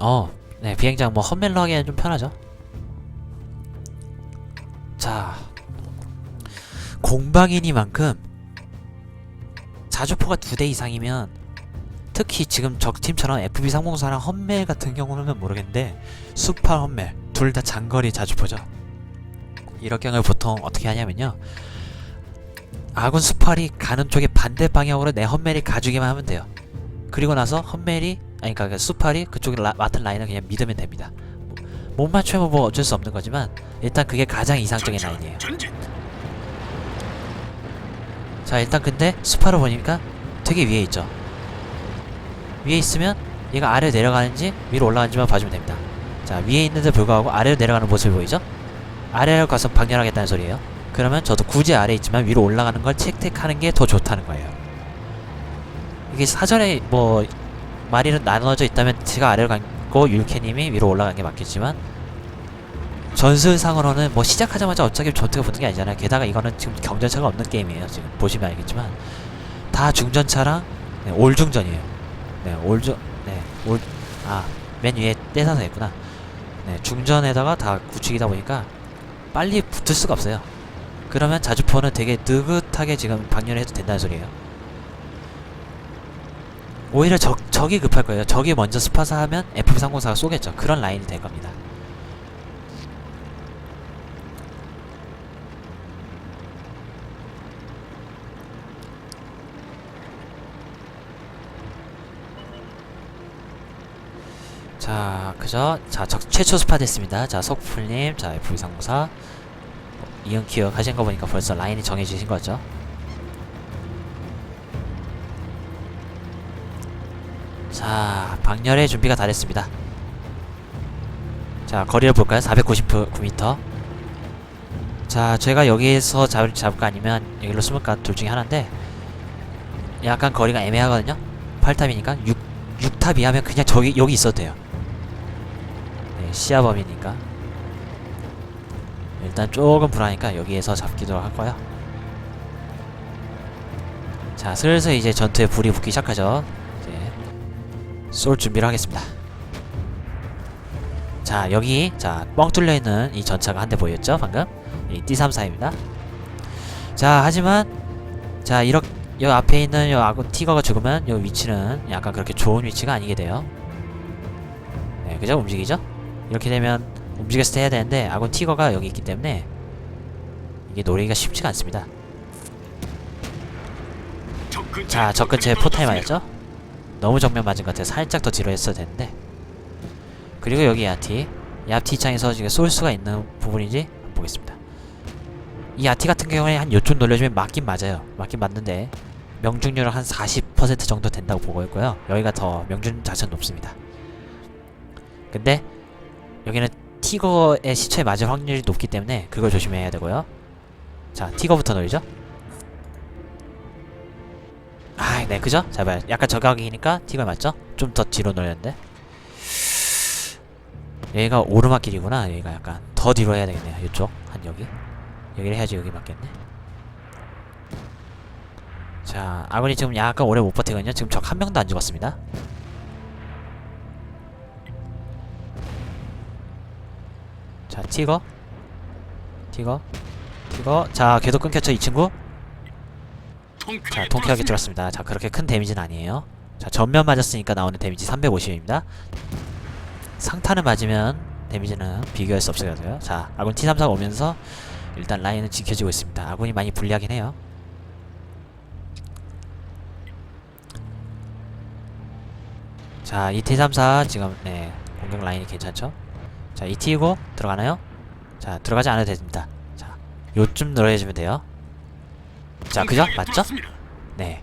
어, 네, 비행장 뭐 헛멜로 하기에는 좀 편하죠. 자, 공방이니만큼 자주포가 두 대 이상이면 특히 지금 적팀처럼 FB 상공사랑 헛멜 같은 경우는 모르겠는데 수파 헛멜 둘 다 장거리 자주포죠. 이럴 경우에 보통 어떻게 하냐면요. 아군 수팔이 가는 쪽에 반대 방향으로 내 헛멜이 가주기만 하면 돼요. 그리고 나서 헛멜이 아니 그러니까 그 수팔이 그쪽에 라, 맡은 라인을 그냥 믿으면 됩니다. 뭐, 못 맞추면 뭐 어쩔 수 없는 거지만 일단 그게 가장 이상적인 라인이에요. 자 일단 근데 수파를 보니까 되게 위에 있죠. 위에 있으면 얘가 아래로 내려가는지 위로 올라가는지만 봐주면 됩니다. 자 위에 있는데 불구하고 아래로 내려가는 모습이 보이죠? 아래로 가서 방열하겠다는 소리예요. 그러면 저도 굳이 아래 에 있지만 위로 올라가는 걸 채택하는 게 더 좋다는 거예요. 이게 사전에 뭐 말이 나눠져 있다면 제가 아래로 갔고 율케님이 위로 올라간 게 맞겠지만 전술상으로는 뭐 시작하자마자 어차피 전투가 붙는 게 아니잖아요. 게다가 이거는 지금 경전차가 없는 게임이에요. 지금 보시면 알겠지만 다 중전차랑 네, 올중전이에요. 네, 올중 네, 올 아, 맨 위에 떼사서 했구나. 네, 중전에다가 다 구축이다 보니까 빨리 붙을 수가 없어요. 그러면 자주포는 되게 느긋하게 지금 방열을 해도 된다는 소리예요. 오히려 적, 적이 급할 거예요. 적이 먼저 스파사 하면 F304가 쏘겠죠. 그런 라인이 될 겁니다. 자, 그죠? 자, 적, 최초 스파 됐습니다. 자, 석풀님, 자, F234. 이응 기억 하신 거 보니까 벌써 라인이 정해지신 거죠? 자, 방열의 준비가 다 됐습니다. 자, 거리를 볼까요? 499m. 자, 제가 여기에서 잡을, 잡을까 아니면 여기로 숨을까 둘 중에 하나인데, 약간 거리가 애매하거든요? 8탑이니까 6, 6탑 이하면 그냥 저기, 여기 있어도 돼요. 네, 시야범위니까. 일단 조금 불안하니까 여기에서 잡기도 할 거야. 자, 슬슬 이제 전투에 불이 붙기 시작하죠. 쏠 준비를 하겠습니다. 자, 여기 자, 뻥 뚫려 있는 이 전차가 한 대 보였죠, 방금? 이 T34입니다. 자, 하지만 자, 이렇게 요 앞에 있는 요 아군 티거가 죽으면 요 위치는 약간 그렇게 좋은 위치가 아니게 돼요. 네, 그죠? 움직이죠? 이렇게 되면 움직여서 해야 되는데 아군 티거가 여기 있기 때문에 이게 노리기가 쉽지가 않습니다. 자, 접근 제 포타임 맞았죠? 너무 정면 맞은 것 같아요. 살짝 더 뒤로 했어야 되는데. 그리고 여기 야티. 야티 입장에서 지금 쏠 수가 있는 부분인지 보겠습니다. 이 야티 같은 경우에 한 요쯤 돌려주면 맞긴 맞아요. 맞긴 맞는데 명중률은 한 40% 정도 된다고 보고 있고요. 여기가 더 명중 자체는 높습니다. 근데 여기는 티거의 시체에 맞을 확률이 높기 때문에 그걸 조심해야 되고요. 자, 티거부터 노리죠. 네, 그죠? 자, 봐요. 약간 저각이니까 티가 맞죠? 좀 더 뒤로 놀렸는데. 여기가 오르막길이구나. 여기가 약간 더 뒤로 해야 되겠네요. 이쪽 한 여기. 여기를 해야지 여기 맞겠네. 자, 아군이 지금 약간 오래 못 버티거든요. 지금 적 한 명도 안 죽었습니다. 자, 티거. 티거. 티거. 자, 궤도 끊겼죠, 이 친구? 자, 통쾌하게 들었습니다. 자, 그렇게 큰 데미지는 아니에요. 자, 전면 맞았으니까 나오는 데미지 350입니다. 상탄을 맞으면 데미지는 비교할 수 없어요. 자, 아군 T34가 오면서 일단 라인은 지켜지고 있습니다. 아군이 많이 불리하긴 해요. 자, 이 T34 지금 네, 공격 라인이 괜찮죠? 자, 이 T20 들어가나요? 자, 들어가지 않아도 됩니다. 자, 요쯤 늘어야주면 돼요. 자, 그죠? 맞죠? 네.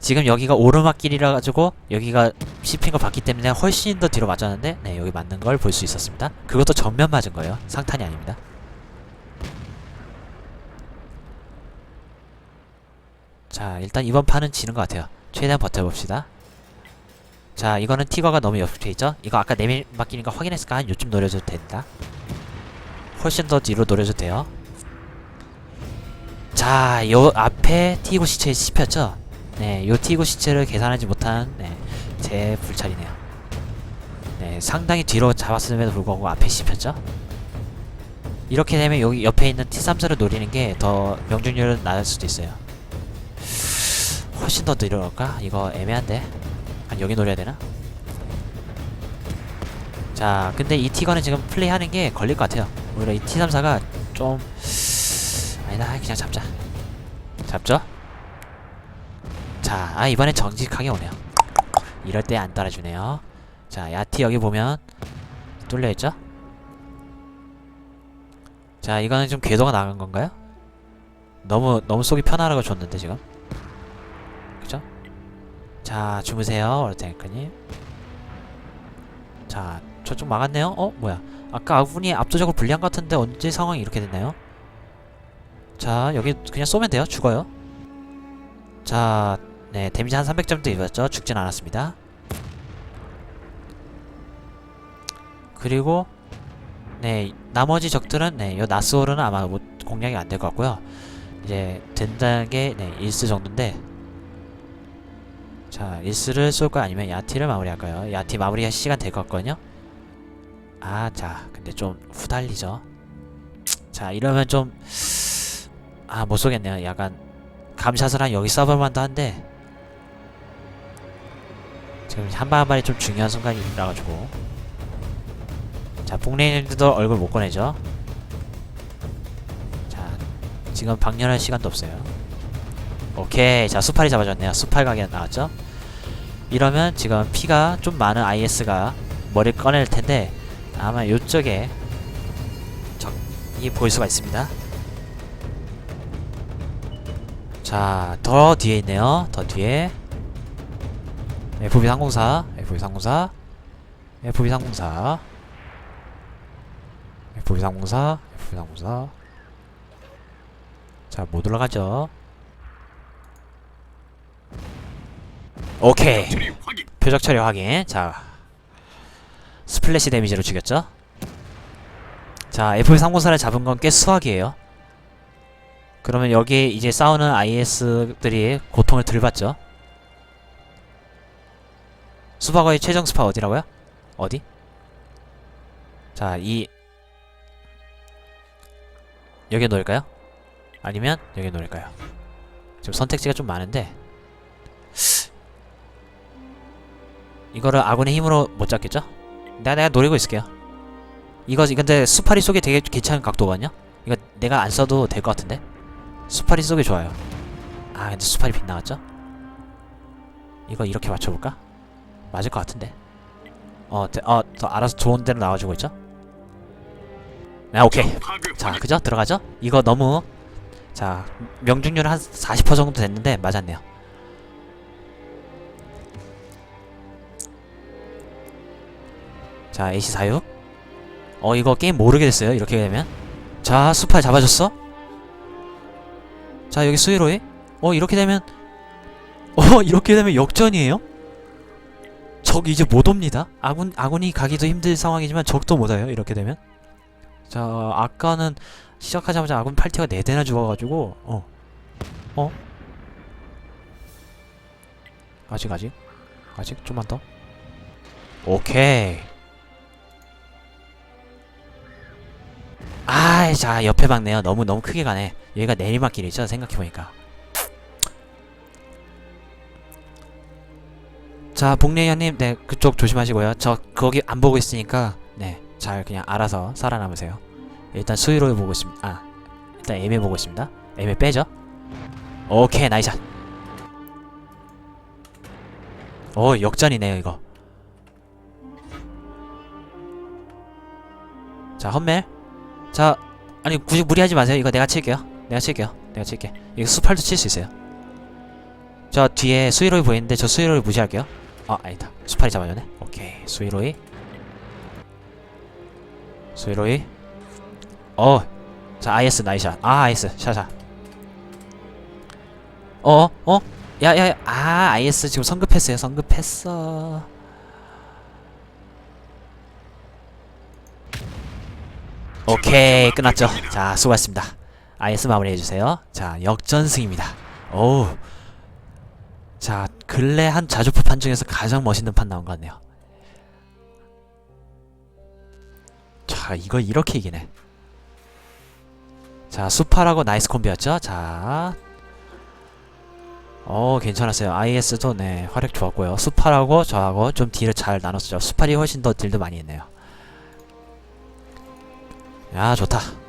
지금 여기가 오르막길이라 가지고 여기가 씹힌 거 봤기 때문에 훨씬 더 뒤로 맞았는데 네 여기 맞는 걸 볼 수 있었습니다. 그것도 전면 맞은 거예요. 상탄이 아닙니다. 자 일단 이번 판은 지는 것 같아요. 최대한 버텨봅시다. 자 이거는 티거가 너무 옆에 있죠? 이거 아까 내밀막길인가 확인했을까? 한 요쯤 노려줘도 된다. 훨씬 더 뒤로 노려줘도 돼요. 자, 요 앞에 T9 시체 씹혔죠? 네, 요 T9 시체를 계산하지 못한 네, 제 불찰이네요. 네, 네, 상당히 뒤로 잡았음에도 불구하고 앞에 씹혔죠. 이렇게 되면 여기 옆에 있는 T34를 노리는 게 더 명중률은 낮을 수도 있어요. 훨씬 더 느려갈까? 이거 애매한데. 아니 여기 노려야 되나? 자, 근데 이 T건은 지금 플레이하는 게 걸릴 것 같아요. 오히려 이 T34가 좀 아니다, 그냥 잡자. 잡죠? 자, 아 이번엔 정직하게 오네요. 이럴 때 안 따라주네요. 자, 야티 여기 보면 뚫려 있죠? 자, 이거는 좀 궤도가 나간 건가요? 너무 너무 속이 편하라고 줬는데 지금. 그죠? 자, 주무세요, 월탱크님. 자, 저쪽 막았네요. 어, 뭐야? 아까 아군이 압도적으로 불리한 것 같은데 언제 상황이 이렇게 됐나요? 자, 여기 그냥 쏘면 돼요. 죽어요. 자, 네, 데미지 한 300점도 입었죠. 죽진 않았습니다. 그리고 네, 나머지 적들은 네, 요 나스오르는 아마 못 공략이 안 될 것 같고요. 이제 된다는 게 네, 일스 정도인데 자, 일스를 쏠까 아니면 야티를 마무리할까요? 야티 마무리할 시간 될 것 같거든요. 아, 자, 근데 좀 후달리죠. 자, 이러면 좀 아, 못 쏘겠네요. 약간 감샷을 한 여기 써볼 만도 한데 지금 한 발 한 발이 좀 중요한 순간이라 가지고. 자 북레인들도 얼굴 못 꺼내죠. 자 지금 방열할 시간도 없어요. 오케이. 자 수팔이 잡아줬네요. 수팔 가게 나왔죠? 이러면 지금 피가 좀 많은 IS가 머리를 꺼낼 텐데 아마 요쪽에 적이 보일 수가 있습니다 자, 더 뒤에 있네요. 더 뒤에. FB304, FB304, FB304, FB304, FB304. 자, 못 올라가죠. 오케이. 표적 처리 확인. 자, 스플래시 데미지로 죽였죠. 자, FB304를 잡은 건 꽤 수학이에요. 그러면 여기 이제 싸우는 IS들이 고통을 덜 받죠. 수박어의 최종 스파 어디라고요? 어디? 자, 이 여기에 놓을까요? 아니면 여기에 놓을까요? 지금 선택지가 좀 많은데 이거를 아군의 힘으로 못 잡겠죠? 내가 내가 노리고 있을게요. 이거 근데 수파리 속에 되게 괜찮은 각도거든요. 이거 내가 안 써도 될 것 같은데. 수파리 속이 좋아요. 아 근데 수파리 빗나갔죠? 이거 이렇게 맞춰볼까? 맞을 것 같은데. 어, 대, 어, 더 알아서 좋은 데로 나와주고 있죠? 아 오케이. 자. 그죠? 들어가죠? 이거 너무 자 명중률 한 40% 정도 됐는데 맞았네요. 자, AC 사육. 어, 이거 게임 모르게 됐어요. 이렇게 되면. 자, 수팔 잡아줬어? 자, 여기 수위로이. 어, 이렇게 되면 어, 이렇게 되면 역전이에요? 적 이제 못 옵니다. 아군 아군이 가기도 힘들 상황이지만 적도 못 와요. 이렇게 되면. 자, 아까는 시작하자마자 아군 8티가 4대나 죽어가지고 어. 어? 아직 아직? 아직 좀만 더? 오케이 아, 자 옆에 막네요. 너무 너무 크게 가네. 여기가 내리막길이죠. 생각해보니까. 자, 복례현님, 네 그쪽 조심하시고요. 저 거기 안 보고 있으니까 네 잘 그냥 알아서 살아남으세요. 일단 수위로 보고 있습니다. 아, 일단 M에 보고 있습니다. M에 빼죠. 오케이, 나이샷. 오, 역전이네요, 이거. 자, 헛멜. 자, 아니 굳이 무리하지 마세요. 이거 내가 칠게요. 내가 칠게요. 내가 칠게. 이거 수팔도 칠 수 있어요. 저 뒤에 수위로이 보이는데 저 수위로이 무시할게요. 아, 아니다. 수팔이 잡아주네. 오케이, 수위로이. 수위로이. 어, 자 IS 나이샷. 아, IS 샤샤. 어, 어, 야, 야, 야. 아, IS 지금 성급했어요. 성급했어. 오케이 끝났죠 자 수고하셨습니다 IS 마무리해주세요 자 역전승입니다 오우 자 근래 한 자주포 판 중에서 가장 멋있는 판 나온 것 같네요 하, 이거 이렇게 이기네. 자, 수팔하고 나이스 콤비였죠? 자. 어, 괜찮았어요. IS도 네, 활약 좋았고요. 수팔하고 저하고 좀 딜을 잘 나눴죠. 수팔이 훨씬 더 딜도 많이 했네요. 야, 좋다.